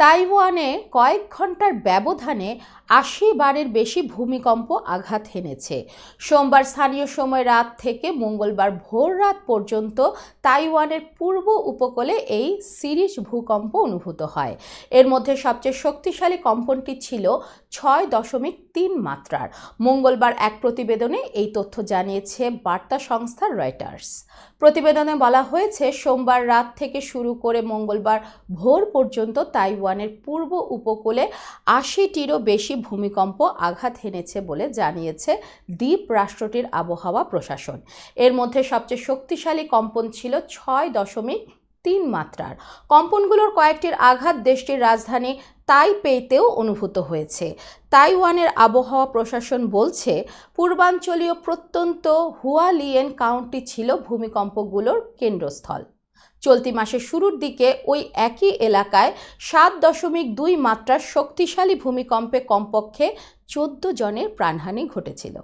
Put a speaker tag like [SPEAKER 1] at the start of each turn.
[SPEAKER 1] তাইওয়ানে কয়েক ঘণ্টার ব্যবধানে আশি বারের বেশি ভূমিকম্প আঘাত হেনেছে। সোমবার স্থানীয় সময় রাত থেকে মঙ্গলবার ভোর রাত পর্যন্ত তাইওয়ানের পূর্ব উপকূলে এই সিরিজ ভূকম্প অনুভূত হয়। এর মধ্যে সবচেয়ে শক্তিশালী কম্পনটি ছিল ছয় দশমিক তিন মাত্রার। মঙ্গলবার এক প্রতিবেদনে এই তথ্য জানিয়েছে বার্তা সংস্থা রয়টার্স। প্রতিবেদনে বলা হয়েছে, সোমবার রাত থেকে শুরু করে মঙ্গলবার ভোর পর্যন্ত তাইওয়ানের পূর্ব উপকূলে আশিটিরও বেশি ভূমিকম্প আঘাত হেনেছে বলে জানিয়েছে দ্বীপ রাষ্ট্রটির আবহাওয়া প্রশাসন। এর মধ্যে সবচেয়ে শক্তিশালী কম্পন ছিল ছয় দশমিক তিন মাত্রার। কম্পনগুলোর কয়েকটির আঘাত দেশটির রাজধানী তাইপেইতেও অনুভূত হয়েছে। তাইওয়ানের আবহাওয়া প্রশাসন বলছে, পূর্বাঞ্চলীয় প্রত্যন্ত হুয়ালিয়েন কাউন্টি ছিল ভূমিকম্পগুলোর কেন্দ্রস্থল। চলতি মাসের শুরুর দিকে ওই একই এলাকায় সাত দশমিক দুই মাত্রার শক্তিশালী ভূমিকম্পে কমপক্ষে চোদ্দ জনের প্রাণহানি ঘটেছিল।